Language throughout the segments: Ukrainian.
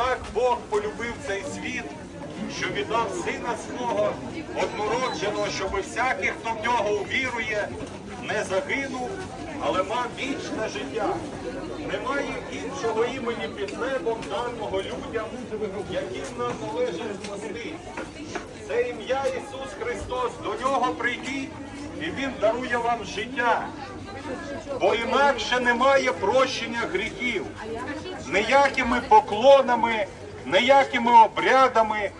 так Бог полюбив цей світ, що віддав сина свого однородженого, щоб всякий, хто в нього увірує, не загинув, але мав вічне життя. Немає іншого імені під небом даного людям, яким нам належить спасти. Це ім'я Ісус Христос. До нього прийдіть, і Він дарує вам життя. Бо інакше немає прощення гріхів. Ніякими поклонами, ніякими обрядами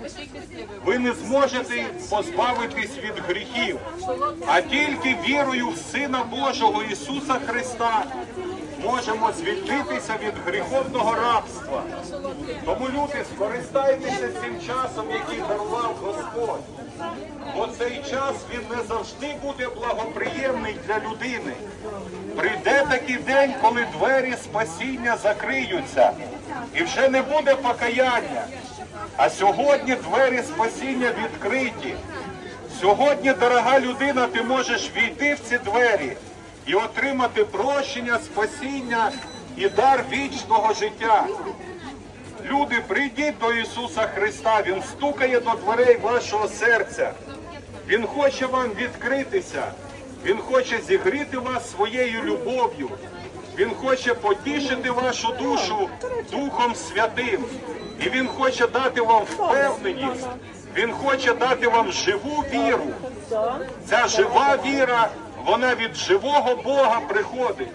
ви не зможете позбавитись від гріхів, а тільки вірою в Сина Божого Ісуса Христа можемо звільнитися від гріховного рабства. Тому люди, скористайтеся цим часом, який дарував Господь. Бо цей час він не завжди буде благоприємний для людини. Прийде такий день, коли двері спасіння закриються, і вже не буде покаяння. А сьогодні двері спасіння відкриті. Сьогодні, дорога людина, ти можеш війти в ці двері і отримати прощення, спасіння і дар вічного життя. Люди, прийдіть до Ісуса Христа, Він стукає до дверей вашого серця. Він хоче вам відкритися. Він хоче зігріти вас своєю любов'ю. Він хоче потішити вашу душу Духом Святим. І Він хоче дати вам впевненість. Він хоче дати вам живу віру. Ця жива віра, вона від живого Бога приходить.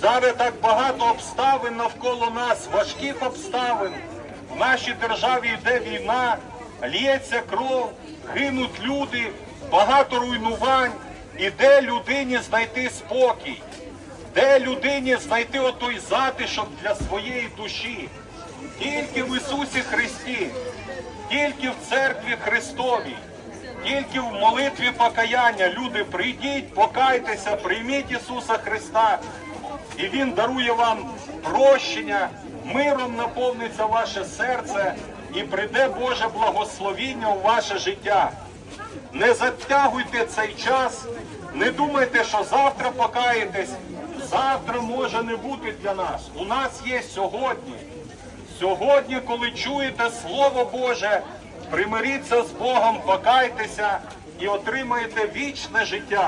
Зараз так багато обставин навколо нас, важких обставин. В нашій державі йде війна, лється кров, гинуть люди, багато руйнувань. І де людині знайти спокій? Де людині знайти отой затишок для своєї душі? Тільки в Ісусі Христі, тільки в церкві Христовій, тільки в молитві покаяння. Люди, прийдіть, покайтеся, прийміть Ісуса Христа, і Він дарує вам прощення, миром наповниться ваше серце і прийде Боже благословіння у ваше життя. Не затягуйте цей час, не думайте, що завтра покаєтесь. Завтра може не бути для нас. У нас є сьогодні. Сьогодні, коли чуєте Слово Боже, примиріться з Богом, покайтеся і отримаєте вічне життя.